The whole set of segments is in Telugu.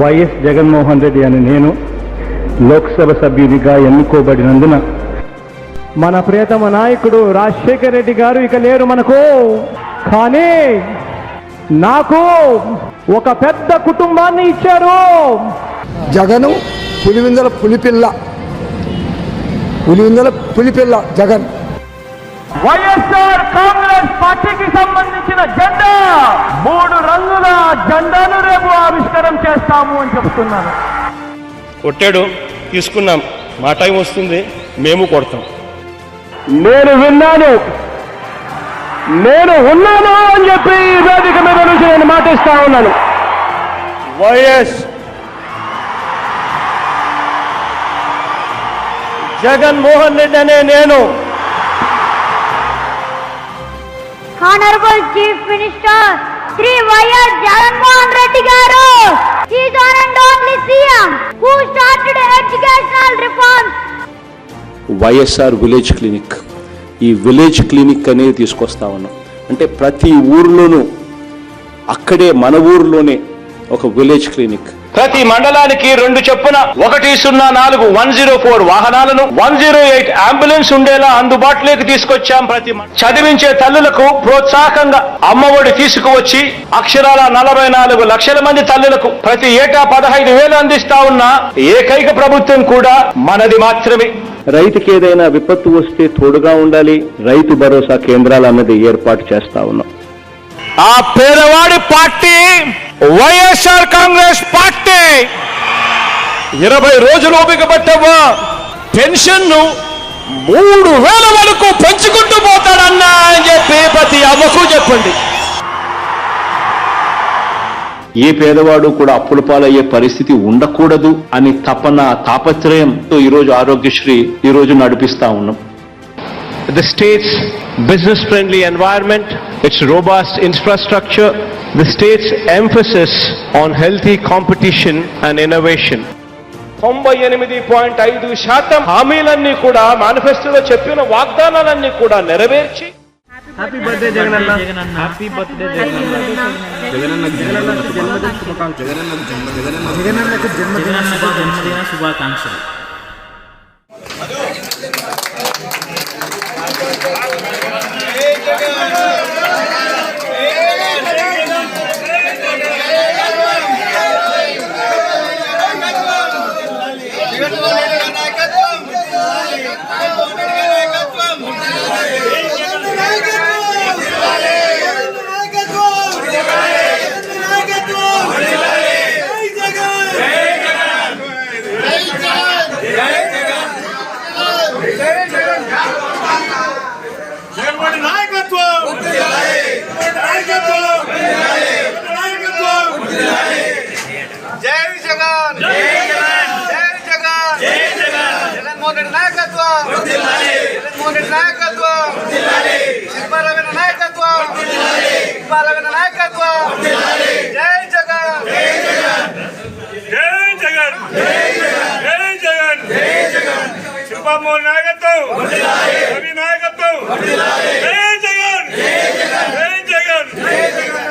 వైఎస్ జగన్మోహన్ రెడ్డి అని నేను లోక్సభ సభ్యునిగా ఎన్నుకోబడినందున మన ప్రియతమ నాయకుడు రాజశేఖర రెడ్డి గారు ఇక లేరు మనకు. కానీ నాకు ఒక పెద్ద కుటుంబాన్ని ఇచ్చారు. జగను పులివిందల పులిపిల్ల. పులివిందల పులిపిల్ల జగన్. వైఎస్ఆర్ కాంగ్రెస్ పార్టీకి సంబంధించిన జెండా. మూడు రంగుల జెండాను రేపు ఆవిష్కరణ చేస్తాము అని చెప్తున్నాను. కొట్టాడు తీసుకున్నాం. మా టైం వస్తుంది మేము కొడతాం. నేను విన్నాను. నేను ఉన్నాను అని చెప్పి ఈ వేదిక మీద నుంచి నేను మాటిస్తా ఉన్నాను. వైఎస్ జగన్మోహన్ రెడ్డి అనే నేను honourable chief minister Shri YS Jaganmohan Reddy garu his own YSR village clinic ఈ విలేజ్ క్లినిక్ అనేది తీసుకొస్తా ఉన్నాం. అంటే ప్రతి ఊర్లోనూ అక్కడే మన ఊర్లోనే ఒక విలేజ్ క్లినిక్ ప్రతి మండలానికి రెండు చొప్పున ఒకటి సున్నా నాలుగు వన్ జీరో ఫోర్ వాహనాలను వన్ జీరో ఎయిట్ అంబులెన్స్ ఉండేలా అందుబాటులోకి తీసుకొచ్చాం ప్రతి చదివించే తల్లులకు ప్రోత్సాహకంగా అమ్మఒడి తీసుకువచ్చి అక్షరాల నలభై నాలుగు లక్షల మంది తల్లులకు ప్రతి ఏటా పదహైదు వేలు అందిస్తా ఉన్న ఏకైక ప్రభుత్వం కూడా మనది మాత్రమే. రైతుకి ఏదైనా విపత్తు వస్తే తోడుగా ఉండాలి రైతు భరోసా కేంద్రాలు అన్నది ఏర్పాటు చేస్తా ఉన్నాం. ఆ పేదవాడి పార్టీ వైఎస్ఆర్ కాంగ్రెస్ పార్టీ. ఇరవై రోజులు ఓపిక పట్టవ్వా? పెన్షన్ను మూడు వేల వరకు పెంచుకుంటూ పోతాడన్నా అని చెప్పి ప్రతి అవ్వకు చెప్పండి. ఏ పేదవాడు కూడా అప్పుల పాలయ్యే పరిస్థితి ఉండకూడదు అని తపన తాపత్రయంతో ఈరోజు ఆరోగ్యశ్రీ ఈ రోజు నడిపిస్తా ఉన్నాం. The state's business friendly environment, its robust infrastructure, the state's emphasis on healthy competition and innovation. తొంభై ఎనిమిది పాయింట్ ఐదు శాతం హామీలన్నీ కూడా మేనిఫెస్టోలో చెప్పిన వాగ్దానాలన్నీ కూడా నెరవేర్చి హ్యాపీ బర్త్డే జగన్ అన్న హ్యాపీ బర్త్డే జగన్ జన్మదిన శుభాకాంక్షలు జగన్మోహన్ నాయకత్వం నాయకత్వం నాయకత్వం జై జగన్ జై జగన్ జై జగన్ జై జగన్ జగన్మోహన్ రెడ్డి నాయకత్వం జగన్మోహన్ రెడ్డి నాయకత్వం శిల్పారావిన నాయకత్వం శిల్పారావిన నాయకత్వం. జై జగన్. జై జగన్. జై జగన్. జై జగన్ జై జగన్ శిల్పామోహన్ నాయకత్వం. రవి నాయకత్వం. జై జగన్. జై జగన్. జై జగన్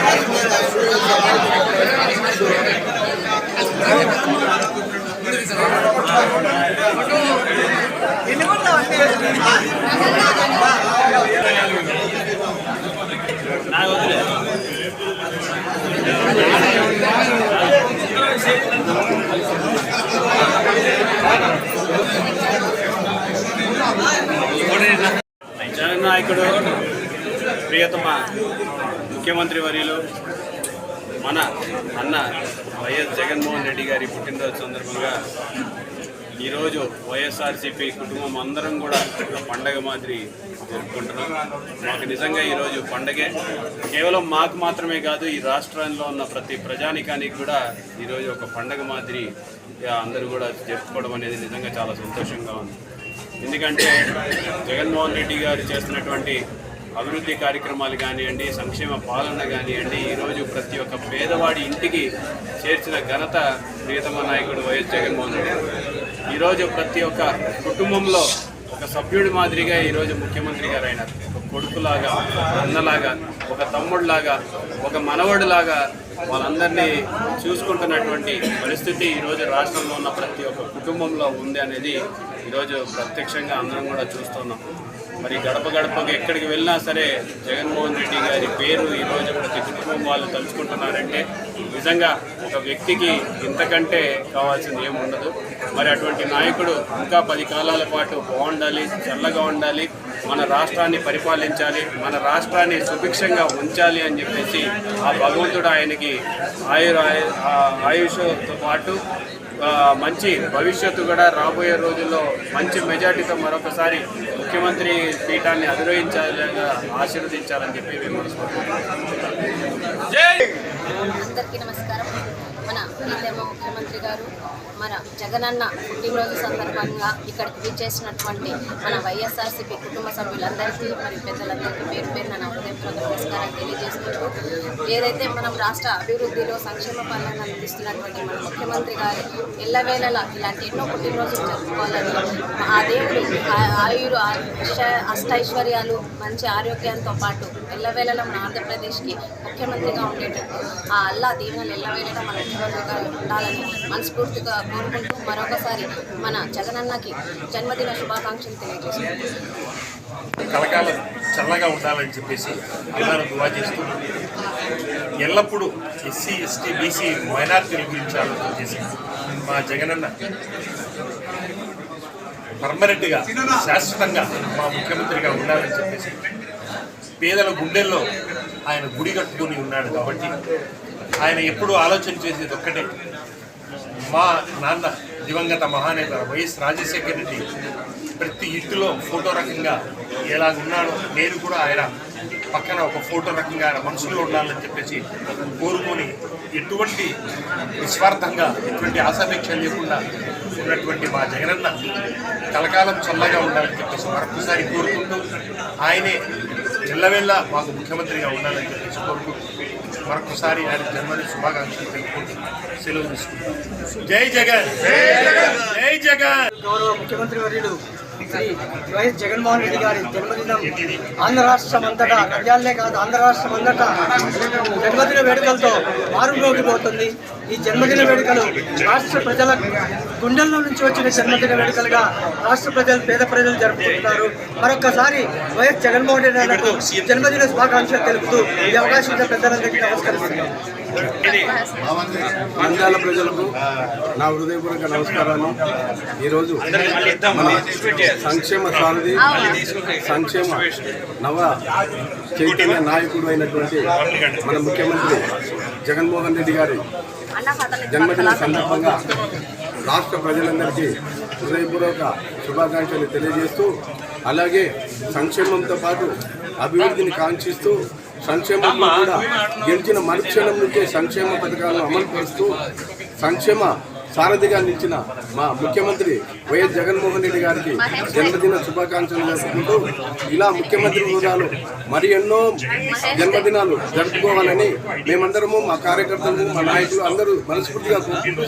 నాయకుడు ప్రియతమ ముఖ్యమంత్రి వర్యులు మన అన్న వైఎస్ జగన్మోహన్ రెడ్డి గారి పుట్టినరోజు సందర్భంగా ఈరోజు వైఎస్ఆర్సీపీ కుటుంబం అందరం కూడా పండగ మాదిరి జరుపుకుంటున్నాం. మాకు నిజంగా ఈరోజు పండగే. కేవలం మాకు మాత్రమే కాదు ఈ రాష్ట్రంలో ఉన్న ప్రతి ప్రజానికానికి కూడా ఈరోజు ఒక పండగ మాదిరి అందరూ కూడా జరుపుకోవడం అనేది నిజంగా చాలా సంతోషంగా ఉంది. ఎందుకంటే జగన్మోహన్ రెడ్డి గారు చేస్తున్నటువంటి అభివృద్ధి కార్యక్రమాలు కానివ్వండి సంక్షేమ పాలన కానివ్వండి ఈరోజు ప్రతి ఒక్క పేదవాడి ఇంటికి చేర్చిన ఘనత ప్రియతమ నాయకుడు వైఎస్ జగన్మోహన్ రెడ్డి ఈరోజు ప్రతి ఒక్క కుటుంబంలో ఒక సభ్యుడి మాదిరిగా ఈరోజు ముఖ్యమంత్రి గారు అయినారు ఒక కొడుకులాగా అన్నలాగా ఒక తమ్ముడిలాగా ఒక మనవడిలాగా వాళ్ళందరినీ చూసుకుంటున్నటువంటి పరిస్థితి ఈరోజు రాష్ట్రంలో ఉన్న ప్రతి ఒక్క కుటుంబంలో ఉంది అనేది ఈరోజు ప్రత్యక్షంగా అందరం కూడా చూస్తున్నాం. మరి గడప గడపకు ఎక్కడికి వెళ్ళినా సరే జగన్మోహన్ రెడ్డి గారి పేరు ఈరోజు ప్రతి కుటుంబం వాళ్ళు తలుచుకుంటున్నారంటే నిజంగా ఒక వ్యక్తికి ఇంతకంటే కావాల్సింది ఏముండదు మరి అటువంటి నాయకుడు ఇంకా పది కాలాల పాటు బాగుండాలి చల్లగా ఉండాలి మన రాష్ట్రాన్ని పరిపాలించాలి మన రాష్ట్రాన్ని సుభిక్షంగా ఉంచాలి అని చెప్పేసి ఆ భగవంతుడు ఆయనకి ఆయుర ఆయుష్తో పాటు మంచి భవిష్యత్తు కూడా రాబోయే రోజుల్లో మంచి మెజార్టీతో మరొకసారి ముఖ్యమంత్రి పీఠాన్ని అధిరోహించాలి ఆశీర్వదించాలని చెప్పి మేము మనస్ఫూర్తిగా అందరికీ నమస్కారం. మన ప్రీతమ ముఖ్యమంత్రి గారు మన జగనన్న పుట్టినరోజు సందర్భంగా ఇక్కడికి విచ్చేసినటువంటి మన వైఎస్ఆర్సీపీ కుటుంబ సభ్యులందరికీ మరి పెద్దలందరికీ పేరు పేరున నా హృదయపూర్వక నమస్కారం తెలియజేసుకుంటూ ఏదైతే మనం రాష్ట్ర అభివృద్ధిలో సంక్షేమ పాలన అందిస్తున్నటువంటి మన ముఖ్యమంత్రి గారు ఎల్లవేళలా ఇలాంటి ఎన్నో పుట్టినరోజులు జరుపుకోవాలని ఆ దేవుడు ఆ- ఆయురు అష్టైశ్వర్యాలు మంచి ఆరోగ్యంతో పాటు ఎల్లవేళలా మన ఆంధ్రప్రదేశ్కి ముఖ్యమంత్రిగా ఉండేటట్టు ఆ అల్లా దీవెనలు ఎల్లవేళలా మన ముఖ్యమంత్రిగా ఉండాలని మనస్ఫూర్తిగా కోరుకుంటూ మరొకసారి మన జగనన్నకి జన్మదిన శుభాకాంక్షలు తెలియజేస్తున్నాను కలకాలం చల్లగా ఉండాలని చెప్పేసి అందరూ దువా చేస్తూ ఎల్లప్పుడూ ఎస్సీ ఎస్టీ బీసీ మైనార్టీల గురించి ఆలోచన చేసి మా జగనన్న పర్మనెంట్గా శాశ్వతంగా మా ముఖ్యమంత్రిగా ఉండాలని చెప్పేసి పేదల గుండెల్లో ఆయన గుడి కట్టుకుని ఉన్నాడు కాబట్టి ఆయన ఎప్పుడూ ఆలోచన చేసేది ఒక్కటే మా నాన్న దివంగత మహానేత వైఎస్ రాజశేఖర్ రెడ్డి ప్రతి ఇంటిలో ఫోటో రకంగా ఎలాగున్నాడో నేను కూడా ఆయన పక్కన ఒక ఫోటో రకంగా ఆయన మనసులో ఉండాలని చెప్పేసి కోరుకొని ఎటువంటి నిస్వార్థంగా ఎటువంటి ఆశాపేక్ష లేకుండా ఉన్నటువంటి మా జగనన్న కలకాలం చల్లగా ఉండాలని చెప్పేసి మరొకసారి కోరుకుంటూ ఆయనే ఎల్లవెల్లా మాకు ముఖ్యమంత్రిగా ఉండాలని చెప్పేసి కోరుకుంటూ మరొకసారి ఆయన జన్మదిన శుభాకాంక్షలు తెలుపుకుంటూ సెలవు తీసుకుంటాం. జై జగన్! జై జగన్! గౌరవ ముఖ్యమంత్రి వర్యుడు శ్రీ వైఎస్ జగన్మోహన్ రెడ్డి గారి జన్మదినం ఆంధ్ర రాష్ట్రం అంతటా నంద్యాలనే కాదు ఆంధ్ర రాష్ట్రం అంతటా జన్మదిన వేడుకలతో మారుమోగిపోతుంది ఈ జన్మదిన వేడుకలు రాష్ట్ర ప్రజల గుండెల్లో నుంచి వచ్చిన జన్మదిన వేడుకలుగా రాష్ట్ర ప్రజలు పేద ప్రజలు జరుపుకుంటున్నారు. మరొకసారి వైఎస్ జగన్మోహన్ రెడ్డి గారికి జన్మదిన శుభాకాంక్షలు తెలుపుతూ ఈ అవకాశం ఇచ్చిన పెద్దలందరికీ నమస్కరిస్తున్నాను నంద్యాల ప్రజలకు నా హృదయపూర్వక నమస్కారాలు. ఈరోజు మన సంక్షేమ సారథి సంక్షేమ నవ చైతన్య నాయకుడు అయినటువంటి మన ముఖ్యమంత్రి జగన్మోహన్ రెడ్డి గారి జన్మదిన సందర్భంగా రాష్ట్ర ప్రజలందరికీ హృదయపూర్వక శుభాకాంక్షలు తెలియజేస్తూ అలాగే సంక్షేమంతో పాటు అభివృద్ధిని కాంక్షిస్తూ సంక్షేమంలో కూడా గెలిచిన మరుక్షణం నుంచే సంక్షేమ పథకాలను అమలు పరుస్తూ సంక్షేమ సారథిగా నిలిచిన మా ముఖ్యమంత్రి వైఎస్ జగన్మోహన్ రెడ్డి గారికి జన్మదిన శుభాకాంక్షలు జరుపుకుంటూ ఇలా ముఖ్యమంత్రి హోదాలు మరి ఎన్నో జన్మదినాలు జరుపుకోవాలని మేమందరము మా కార్యకర్తలు మా నాయకులు అందరూ మనస్ఫూర్తిగా కోరుకుంటూ